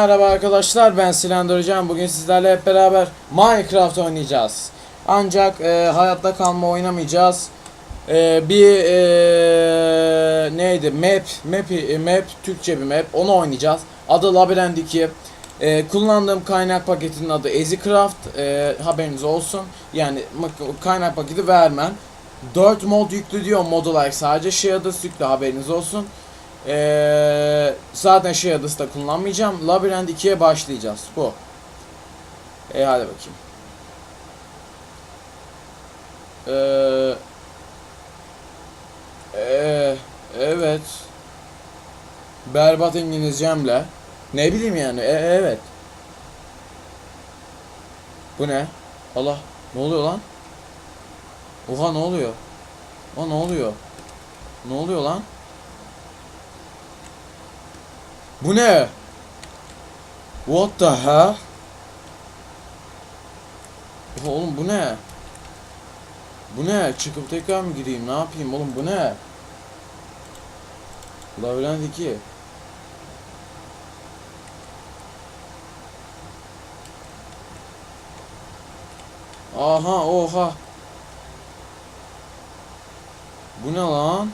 Merhaba arkadaşlar ben Silendircan bugün sizlerle hep beraber Minecraft oynayacağız. Ancak e, hayatta kalma oynamayacağız. E, Bir e, neydi? Map, map map Türkçe bir map. Onu oynayacağız. Adı Labirent 2 e, Kullandığım kaynak paketinin adı EasyCraft. E, haberiniz olsun. Yani kaynak paketi vermem. 4 mod yüklü diyor. Mod olarak sadece şey adı. Yüklü haberiniz olsun ee, zaten şey adısı da kullanmayacağım. Labirent 2'ye başlayacağız. Bu. E hadi bakayım. Ee, ee, evet. Berbat İngilizcemle. Ne bileyim yani. E, evet. Bu ne? Allah. Ne oluyor lan? Oha ne oluyor? O ne oluyor? Ne oluyor lan? Bu ne? What the hell? Oha, Oğlum bu ne? Bu ne? Çıkıp tekrar mı gireyim? Ne yapayım oğlum bu ne? Labirent 2 Aha oha Bu ne lan?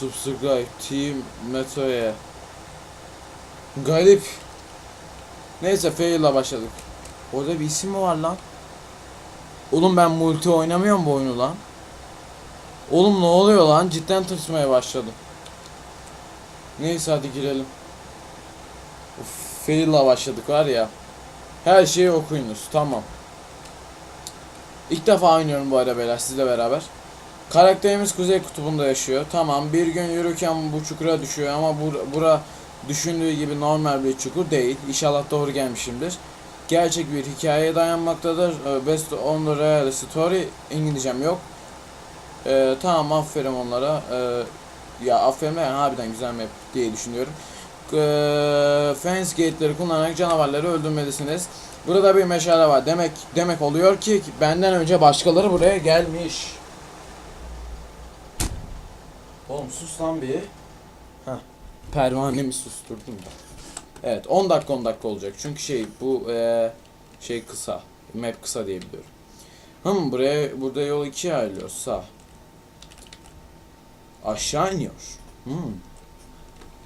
Subscribe Team Meto'ya. Garip. Neyse fail'la başladık. Orada bir isim mi var lan? Oğlum ben multi oynamıyorum bu oyunu lan. Oğlum ne oluyor lan? Cidden tırsmaya başladım. Neyse hadi girelim. Uf, fail'la başladık var ya. Her şeyi okuyunuz tamam. İlk defa oynuyorum bu arada beyler sizle beraber Karakterimiz Kuzey Kutbu'nda yaşıyor. Tamam bir gün yürürken bu çukura düşüyor ama bur bura düşündüğü gibi normal bir çukur değil. İnşallah doğru gelmişimdir. Gerçek bir hikayeye dayanmaktadır. Ee, Best on the real story İngilizcem yok. Ee, tamam aferin onlara. Ee, ya aferin yani harbiden güzel map diye düşünüyorum. Ee, fence gate'leri kullanarak canavarları öldürmelisiniz. Burada bir meşale var. Demek demek oluyor ki benden önce başkaları buraya gelmiş. Oğlum sus lan bir. Heh. Pervanemi susturdum da. Evet 10 dakika 10 dakika olacak. Çünkü şey bu eee, şey kısa. Map kısa diye biliyorum. Hım buraya burada yol ikiye ayrılıyor. Sağ. Aşağı iniyor. Hmm.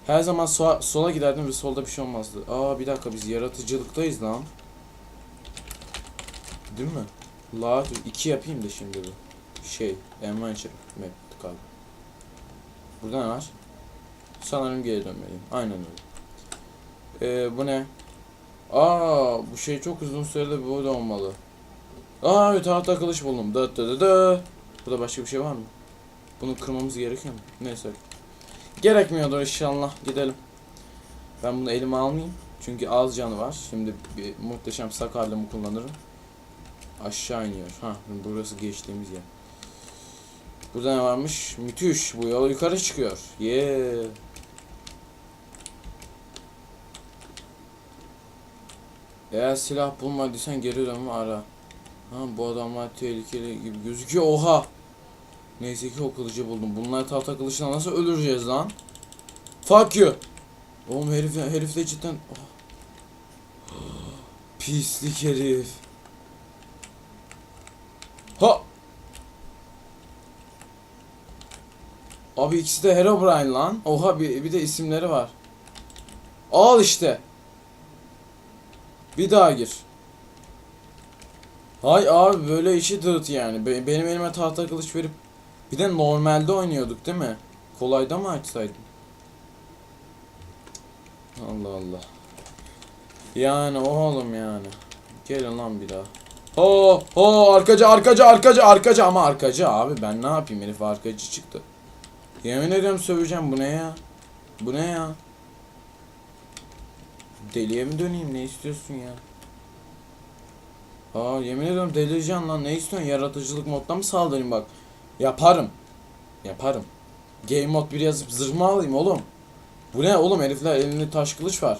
Her zaman sola, sola giderdim ve solda bir şey olmazdı. Aa bir dakika biz yaratıcılıktayız lan. Değil mi? La 2 yapayım da şimdi bu. Şey, adventure map galiba. Burada ne var? Sanırım geri dönmeliyim. Aynen öyle. Ee, bu ne? Aa, bu şey çok uzun sürede burada olmalı. Aa, evet tahta kılıç buldum. Dı dı dı dı. Burada başka bir şey var mı? Bunu kırmamız gerekiyor mu? Neyse. Gerekmiyordur inşallah. Gidelim. Ben bunu elime almayayım. Çünkü az canı var. Şimdi bir muhteşem sakarlığımı kullanırım. Aşağı iniyor. Ha, burası geçtiğimiz yer. Burada ne varmış? Müthiş. Bu yol yukarı çıkıyor. Yeah. Eğer silah bulmadıysan geri dönme ara. Ha bu adamlar tehlikeli gibi gözüküyor. Oha. Neyse ki o kılıcı buldum. Bunlar tahta kılıçla nasıl öldüreceğiz lan? Fuck you. Oğlum herif, herif de cidden... Oh. Pislik herif. Ha! Abi ikisi de Herobrine lan. Oha bir, bir de isimleri var. Al işte. Bir daha gir. Hay abi böyle işi dırt yani. Be- benim elime tahta kılıç verip bir de normalde oynuyorduk değil mi? Kolayda mı açsaydın? Allah Allah. Yani oğlum yani. Gelin lan bir daha. Ho ho arkacı arkacı arkacı arkacı ama arkacı abi ben ne yapayım herif arkacı çıktı. Yemin ediyorum söveceğim bu ne ya? Bu ne ya? Deliye mi döneyim ne istiyorsun ya? Aa yemin ediyorum delireceğim lan ne istiyorsun yaratıcılık moddan mı saldırayım bak. Yaparım. Yaparım. Game mod bir yazıp zırh mı alayım oğlum? Bu ne oğlum herifler elinde taş kılıç var.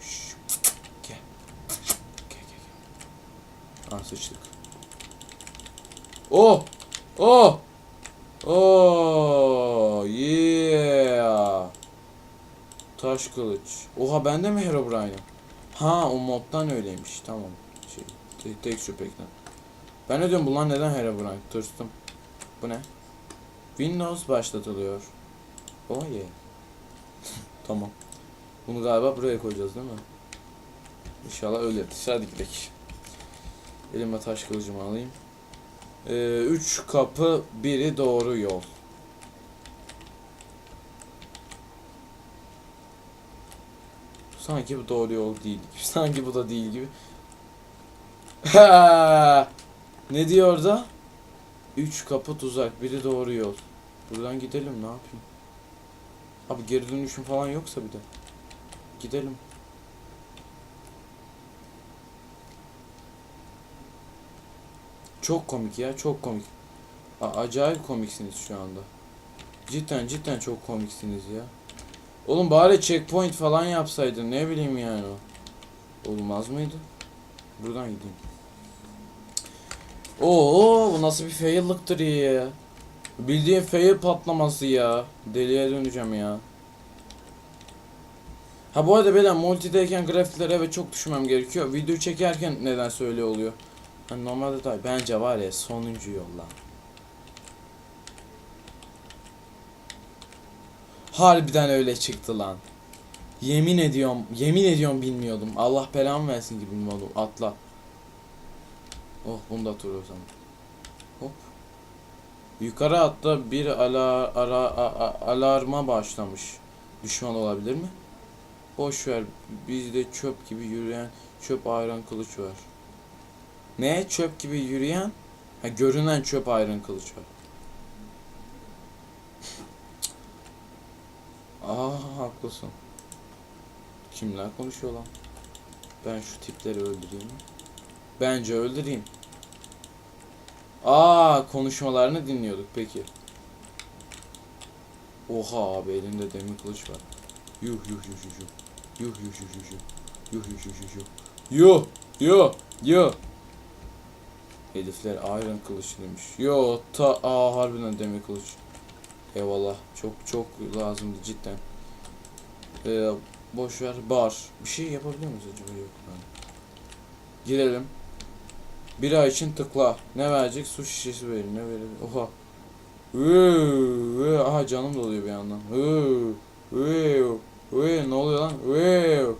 Şşş, Gel. Gel gel gel. Ah sıçtık. Oh! Oh! Oh yeah. Taş kılıç. Oha bende mi Herobrine'im? Ha o moddan öyleymiş. Tamam. Şey, tek, tek şüphekten. Ben ne diyorum bunlar neden Herobrine? Tırstım. Bu ne? Windows başlatılıyor. Oh yeah. tamam. Bunu galiba buraya koyacağız değil mi? İnşallah öyle. Hadi gidelim. Elime taş kılıcımı alayım. Ee, üç kapı, biri doğru yol. Sanki bu doğru yol değil gibi. Sanki bu da değil gibi. Ne diyor orada? Üç kapı tuzak, biri doğru yol. Buradan gidelim ne yapayım? Abi geri dönüşüm falan yoksa bir de. Gidelim. Çok komik ya, çok komik. A- acayip komiksiniz şu anda. Cidden cidden çok komiksiniz ya. Oğlum bari checkpoint falan yapsaydın ne bileyim yani o. Olmaz mıydı? Buradan gideyim. Oo bu nasıl bir fail'lıktır ya. Bildiğin fail patlaması ya. Deliye döneceğim ya. Ha bu arada beyler multideyken grafiklere evet çok düşmem gerekiyor. Video çekerken neden öyle oluyor? Hani normalde tabii bence var ya sonuncu yolla. Harbiden öyle çıktı lan. Yemin ediyorum, yemin ediyorum bilmiyordum. Allah belamı versin gibi bilmiyordum. Atla. Oh bunu da tur o zaman. Hop. Yukarı hatta bir ala, ara, a- alarma başlamış. Düşman olabilir mi? Boş ver. Bizde çöp gibi yürüyen çöp ayran kılıç var. Ne? Çöp gibi yürüyen? Ha görünen çöp ayran kılıç var. Aa haklısın. Kimler konuşuyor lan? Ben şu tipleri öldüreyim mi? Bence öldüreyim. Aa konuşmalarını dinliyorduk peki. Oha abi elinde demir kılıç var. Yuh yuh yuh yuh yuh. Yuh yuh yuh yuh yuh. Yuh yuh yuh yuh yuh. Yuh yuh yuh. Herifler iron kılıçlıymış. Yo ta aa harbiden demir kılıç. Eyvallah. Çok çok lazımdı cidden. Ee, boş ver. Bar. Bir şey yapabiliyor muyuz acaba? Yok. Yani. Girelim. Bir ay için tıkla. Ne verecek? Su şişesi verin. Ne verir? Oha. Vıı. Aha canım doluyor bir yandan. Vıı, vıı, vıı. Ne oluyor lan? Vıı,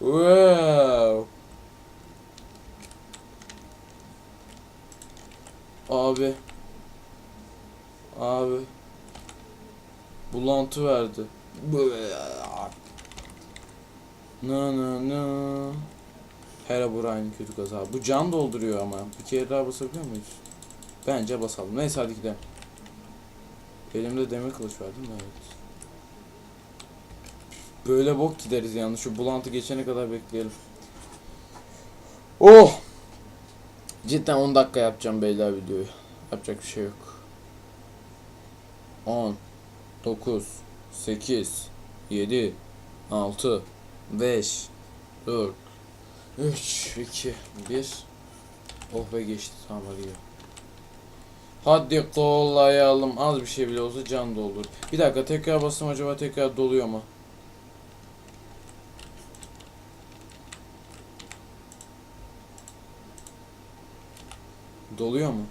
vıı. Abi. Abi. Bulantı verdi. Na na na. Herobrine kötü kaza. Bu can dolduruyor ama. Bir kere daha basabiliyor muyuz? Bence basalım. Neyse hadi gidelim. Elimde demir kılıç var değil mi? Evet. Böyle bok gideriz yani. Şu bulantı geçene kadar bekleyelim. Oh! Cidden 10 dakika yapacağım beyler videoyu. Yapacak bir şey yok. 10 9 8 7 6 5 4 3 2 1 Oh be geçti tamam gel. Hadi kollayalım. Az bir şey bile olsa can doldur. Bir dakika tekrar basım acaba tekrar doluyor mu? Doluyor mu?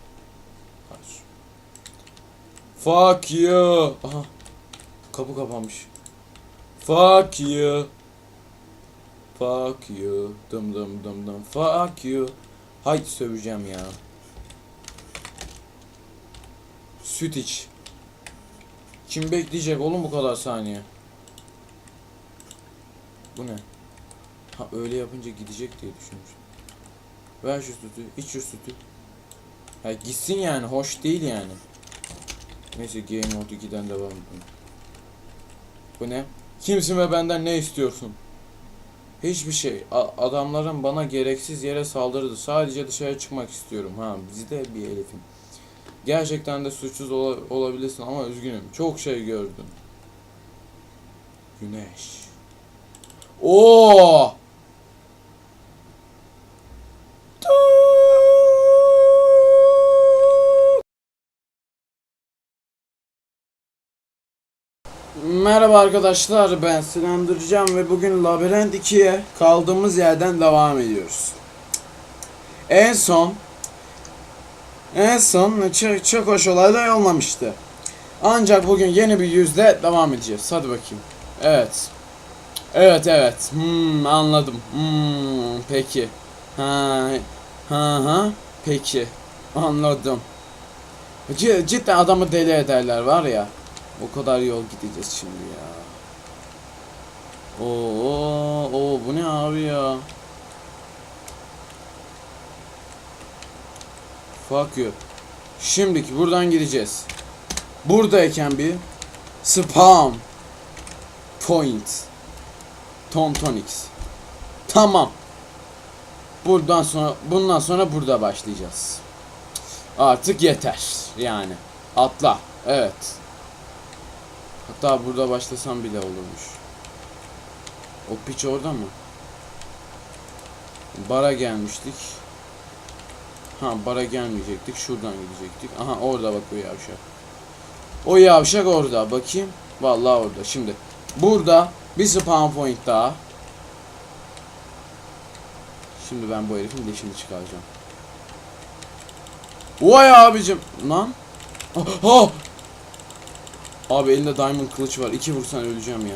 Hayır. Fuck you. Aha. Kapı kapanmış. Fuck you. Fuck you. Dım dım dım dım. Fuck you. Haydi söveceğim ya. Süt iç. Kim bekleyecek oğlum bu kadar saniye? Bu ne? Ha öyle yapınca gidecek diye düşünmüştüm. Ver şu sütü, iç şu sütü. Ha gitsin yani, hoş değil yani. Neyse Game Mode 2'den devam edelim. Bu ne? Kimsin ve benden ne istiyorsun? Hiçbir şey. A- adamların bana gereksiz yere saldırdı. Sadece dışarı çıkmak istiyorum. Ha bizde bir Elif'im. Gerçekten de suçsuz ola- olabilirsin ama üzgünüm. Çok şey gördüm. Güneş. Oo! Merhaba arkadaşlar ben Sinan Durcan ve bugün Labirent 2'ye kaldığımız yerden devam ediyoruz. En son en son çok, çok hoş olaylar olmamıştı. Ancak bugün yeni bir yüzle devam edeceğiz. Hadi bakayım. Evet. Evet evet. Hmm, anladım. Hmm, peki. Ha, ha, ha. Peki. Anladım. C- cidden adamı deli ederler var ya. O kadar yol gideceğiz şimdi ya. Oo, oo bu ne abi ya? Fuck you. Şimdiki buradan gideceğiz. Buradayken bir spam point Tontonix. Tamam. Buradan sonra bundan sonra burada başlayacağız. Artık yeter yani. Atla. Evet. Hatta burada başlasam bile olurmuş. O piç orada mı? Bara gelmiştik. Ha bara gelmeyecektik. Şuradan gidecektik. Aha orada bak o yavşak. O yavşak orada. Bakayım. Vallahi orada. Şimdi burada bir spawn point daha. Şimdi ben bu herifin dişini çıkaracağım. Vay abicim. Lan. Oh, oh. Abi elinde diamond kılıç var. İki vursan öleceğim ya.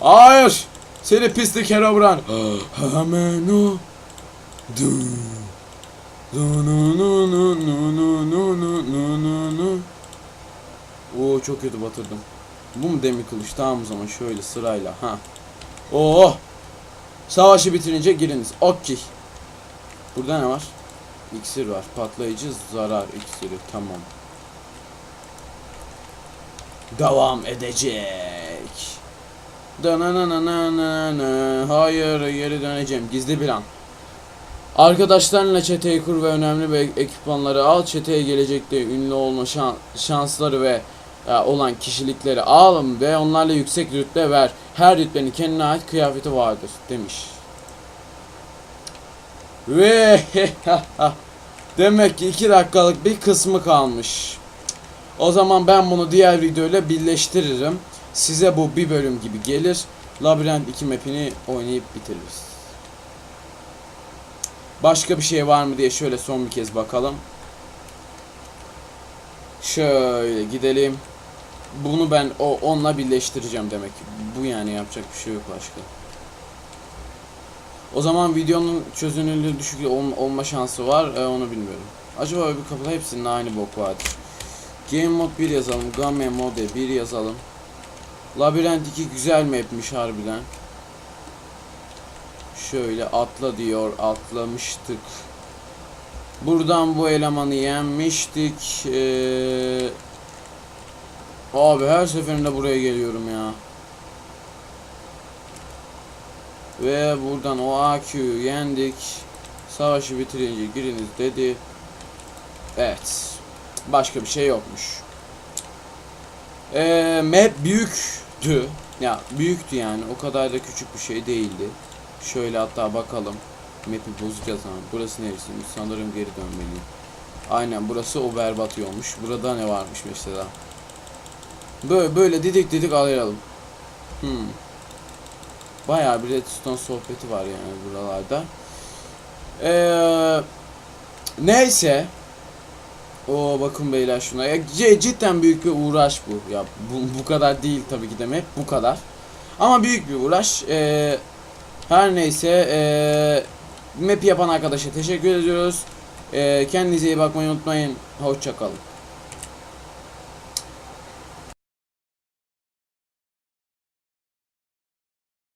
Hayır. Seni pislik Herobrine. Hemen o. Du. Du nu nu nu nu nu nu nu nu nu nu. Oo çok kötü batırdım. Bu mu demir kılıç? Tamam o zaman şöyle sırayla. Ha. Oo. Savaşı bitirince giriniz. Okey. Burada ne var? İksir var. Patlayıcı zarar iksiri. Tamam. Devam edecek. Hayır geri döneceğim. Gizli plan. Arkadaşlarınla çeteyi kur ve önemli bir ekipmanları al. Çeteye gelecekte ünlü olma şan- şansları ve e, olan kişilikleri al ve onlarla yüksek rütbe ver. Her rütbenin kendine ait kıyafeti vardır demiş. Ve demek ki 2 dakikalık bir kısmı kalmış. O zaman ben bunu diğer videoyla birleştiririm. Size bu bir bölüm gibi gelir. Labirent 2 map'ini oynayıp bitiririz. Başka bir şey var mı diye şöyle son bir kez bakalım. Şöyle gidelim. Bunu ben o onunla birleştireceğim demek. Bu yani yapacak bir şey yok başka. O zaman videonun çözünürlüğü düşük ol- olma şansı var. e, onu bilmiyorum. Acaba öbür kapıda hepsinin aynı bok vardır. Game Mode 1 yazalım. Game Mode 1 yazalım. Labirent 2 güzel mapmiş harbiden. Şöyle atla diyor. Atlamıştık. Buradan bu elemanı yenmiştik. Ee, abi her seferinde buraya geliyorum ya. Ve buradan o AQ'yu yendik. Savaşı bitirince giriniz dedi. Evet. Başka bir şey yokmuş. Ee, map büyüktü. Ya büyüktü yani. O kadar da küçük bir şey değildi. Şöyle hatta bakalım. Map'i bozacağız ama. Burası neresiymiş? Sanırım geri dönmeliyim. Aynen burası o berbat yolmuş. Burada ne varmış mesela? Böyle, böyle didik didik alayalım. Hmm. Bayağı bir redstone sohbeti var yani buralarda. Ee, neyse. O bakın beyler şuna. Ya, cidden büyük bir uğraş bu. Ya bu, bu kadar değil tabii ki demek. Bu kadar. Ama büyük bir uğraş. Ee, her neyse. Ee, map yapan arkadaşa teşekkür ediyoruz. Ee, kendinize iyi bakmayı unutmayın. Hoşçakalın.